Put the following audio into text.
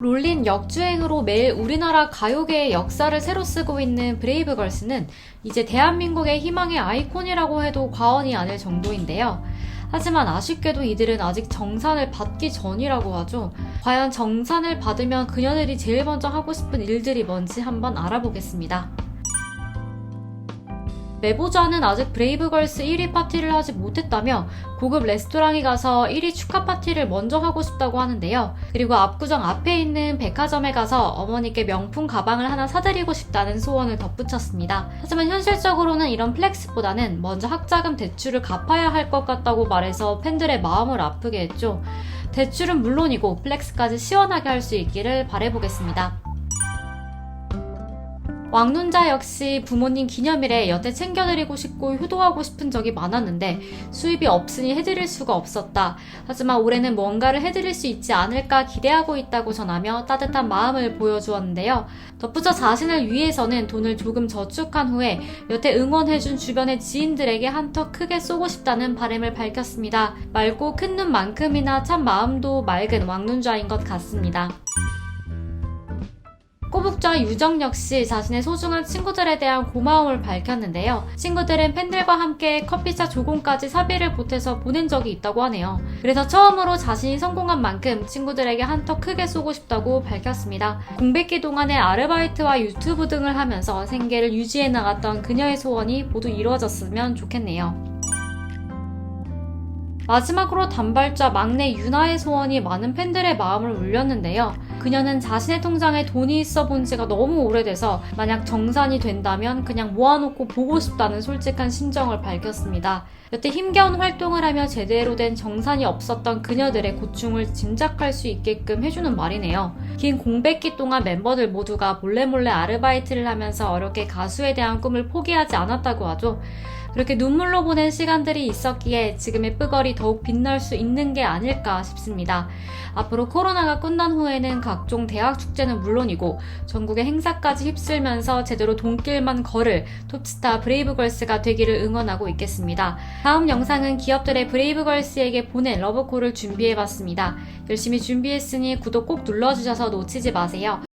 롤린 역주행으로 매일 우리나라 가요계의 역사를 새로 쓰고 있는 브레이브걸스는 이제 대한민국의 희망의 아이콘이라고 해도 과언이 아닐 정도인데요. 하지만 아쉽게도 이들은 아직 정산을 받기 전이라고 하죠. 과연 정산을 받으면 그녀들이 제일 먼저 하고 싶은 일들이 뭔지 한번 알아보겠습니다. 메보자는 아직 브레이브걸스 1위 파티를 하지 못했다며 고급 레스토랑에 가서 1위 축하 파티를 먼저 하고 싶다고 하는데요. 그리고 압구정 앞에 있는 백화점에 가서 어머니께 명품 가방을 하나 사드리고 싶다는 소원을 덧붙였습니다. 하지만 현실적으로는 이런 플렉스보다는 먼저 학자금 대출을 갚아야 할 것 같다고 말해서 팬들의 마음을 아프게 했죠. 대출은 물론이고 플렉스까지 시원하게 할 수 있기를 바래보겠습니다. 왕눈자 역시 부모님 기념일에 여태 챙겨드리고 싶고 효도하고 싶은 적이 많았는데 수입이 없으니 해드릴 수가 없었다. 하지만 올해는 뭔가를 해드릴 수 있지 않을까 기대하고 있다고 전하며 따뜻한 마음을 보여주었는데요. 덧붙여 자신을 위해서는 돈을 조금 저축한 후에 여태 응원해준 주변의 지인들에게 한턱 크게 쏘고 싶다는 바람을 밝혔습니다. 맑고 큰 눈만큼이나 참 마음도 맑은 왕눈자인 것 같습니다. 꼬북자 유정 역시 자신의 소중한 친구들에 대한 고마움을 밝혔는데요. 친구들은 팬들과 함께 커피차 조공까지 사비를 보태서 보낸 적이 있다고 하네요. 그래서 처음으로 자신이 성공한 만큼 친구들에게 한턱 크게 쏘고 싶다고 밝혔습니다. 공백기 동안에 아르바이트와 유튜브 등을 하면서 생계를 유지해 나갔던 그녀의 소원이 모두 이루어졌으면 좋겠네요. 마지막으로 단발자 막내 유나의 소원이 많은 팬들의 마음을 울렸는데요. 그녀는 자신의 통장에 돈이 있어 본 지가 너무 오래돼서 만약 정산이 된다면 그냥 모아놓고 보고 싶다는 솔직한 심정을 밝혔습니다. 여태 힘겨운 활동을 하며 제대로 된 정산이 없었던 그녀들의 고충을 짐작할 수 있게끔 해주는 말이네요. 긴 공백기 동안 멤버들 모두가 몰래몰래 아르바이트를 하면서 어렵게 가수에 대한 꿈을 포기하지 않았다고 하죠. 그렇게 눈물로 보낸 시간들이 있었기에 지금의 뿌걸이 더욱 빛날 수 있는 게 아닐까 싶습니다. 앞으로 코로나가 끝난 후에는 각종 대학 축제는 물론이고 전국의 행사까지 휩쓸면서 제대로 돈길만 걸을 톱스타 브레이브걸스가 되기를 응원하고 있겠습니다. 다음 영상은 기업들의 브레이브걸스에게 보낸 러브콜을 준비해봤습니다. 열심히 준비했으니 구독 꼭 눌러주셔서 놓치지 마세요.